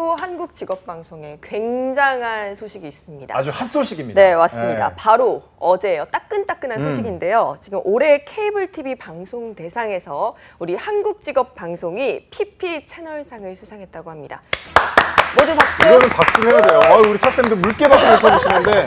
또 한국 직업 방송에 굉장한 소식이 있습니다. 아주 핫 소식입니다. 네, 맞습니다. 네. 바로 어제요. 따끈따끈한 음. 소식인데요. 지금 올해 케이블 TV 방송 대상에서 우리 한국 직업 방송이 PP 채널상을 수상했다고 합니다. 모두 박수. 이거는 박수 해야 돼요. 아유, 우리 차쌤도 물개 박수를 쳐주시는데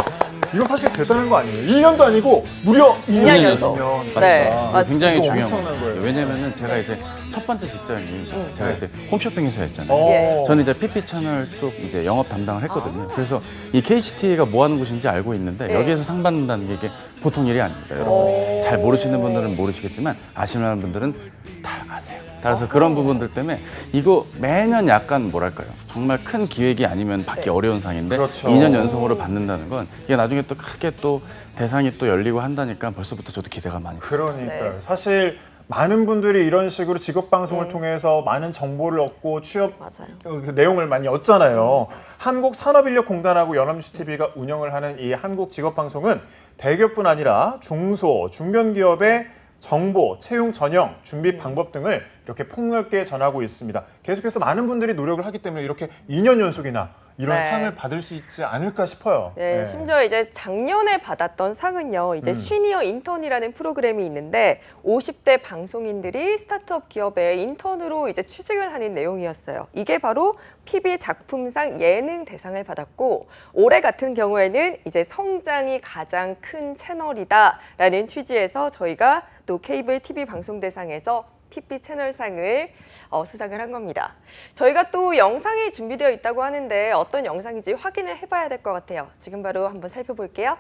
이거 사실 대단한 거 아니에요? 1년도 아니고 무려 2년, 2년 연속. 연속. 네, 맞습니다. 굉장히 이거 중요한 엄청난 거예요. 거예요. 왜냐면은 제가 이제 첫 번째 직장이 제가 이제 홈쇼핑에서 했잖아요. 어. 예. 저는 이제 PP 채널 쪽 이제 영업 담당을 했거든요. 그래서 이 KCT가 뭐 하는 곳인지 알고 있는데 네. 여기에서 상 받는다는 게 이게 보통 일이 아닙니다, 여러분. 오. 잘 모르시는 분들은 모르시겠지만 아시는 분들은 다 아세요. 따라서 그런 부분들 때문에 이거 매년 약간 뭐랄까요. 정말 큰 기획이 아니면 받기 네. 어려운 상인데 그렇죠. 2년 연속으로 받는다는 건 이게 나중에 또 크게 또 대상이 또 열리고 한다니까 벌써부터 저도 기대가 많이 돼요. 그러니까요. 네. 사실 많은 분들이 이런 식으로 직업 방송을 네. 통해서 많은 정보를 얻고 취업 맞아요. 어, 그 내용을 많이 얻잖아요. 한국 산업인력공단하고 연합뉴스 TV가 운영을 하는 이 한국 직업 방송은 대기업뿐 아니라 중소, 중견 기업의 정보, 채용 전형, 준비 방법 등을 이렇게 폭넓게 전하고 있습니다. 계속해서 많은 분들이 노력을 하기 때문에 이렇게 2년 연속이나 이런 네. 상을 받을 수 있지 않을까 싶어요. 네, 네. 심지어 이제 작년에 받았던 상은요, 이제 음. 시니어 인턴이라는 프로그램이 있는데 50대 방송인들이 스타트업 기업에 인턴으로 이제 취직을 하는 내용이었어요. 이게 바로 PB 작품상 예능 대상을 받았고 올해 같은 경우에는 이제 성장이 가장 큰 채널이다라는 취지에서 저희가 또 케이블 TV 방송 대상에서 PP 채널상을 어, 수상을 한 겁니다. 저희가 또 영상이 준비되어 있다고 하는데 어떤 영상인지 확인을 해봐야 될 것 같아요. 지금 바로 한번 살펴볼게요.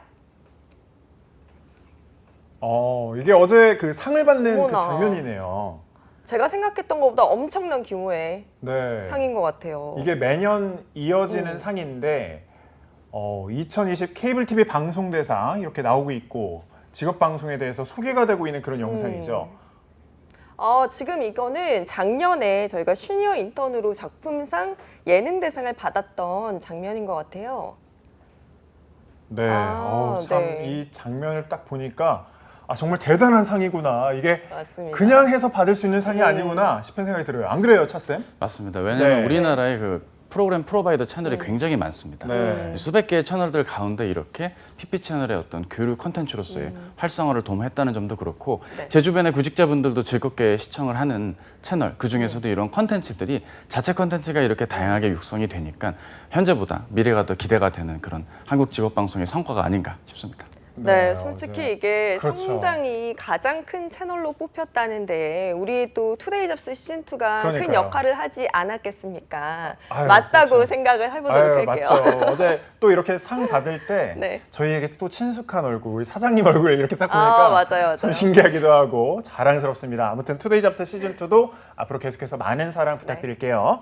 어, 이게 어제 그 상을 받는 그 어머나. 장면이네요. 제가 생각했던 것보다 엄청난 규모의 네. 상인 것 같아요. 이게 매년 이어지는 음. 상인데 어, 2020 케이블 TV 방송대상 이렇게 나오고 있고 직업 방송에 대해서 소개가 되고 있는 그런 영상이죠. 어, 지금 이거는 작년에 저희가 시니어 인턴으로 작품상 예능 대상을 받았던 장면인 것 같아요. 네. 아, 어, 참 네. 이 장면을 딱 보니까 아 정말 대단한 상이구나. 이게 맞습니다. 그냥 해서 받을 수 있는 상이 음. 아니구나 싶은 생각이 들어요. 안 그래요, 차 쌤? 맞습니다. 왜냐하면 네. 우리나라의 그 프로그램 프로바이더 채널이 음. 굉장히 많습니다. 네. 수백 개의 채널들 가운데 이렇게 PP 채널의 어떤 교류 콘텐츠로서의 활성화를 도모했다는 점도 그렇고 음. 네. 제 주변의 구직자분들도 즐겁게 시청을 하는 채널 그 중에서도 이런 콘텐츠들이 자체 콘텐츠가 이렇게 다양하게 육성이 되니까 현재보다 미래가 더 기대가 되는 그런 한국 직업 방송의 성과가 아닌가 싶습니다. 네, 솔직히 네. 이게 그렇죠. 성장이 가장 큰 채널로 뽑혔다는데 우리 또 투데이 잡스 시즌 2가 큰. 역할을 하지 않았겠습니까? 아유, 맞다고 그렇죠. 생각을 해보도록 아유, 할게요. 맞죠. 어제 또 이렇게 상 받을 때 네. 저희에게 또 친숙한 얼굴, 우리 사장님 얼굴 이렇게 딱 보니까 아, 맞아요, 맞아요. 참 신기하기도 하고 자랑스럽습니다. 아무튼 투데이 잡스 시즌 2도 앞으로 계속해서 많은 사랑 부탁드릴게요.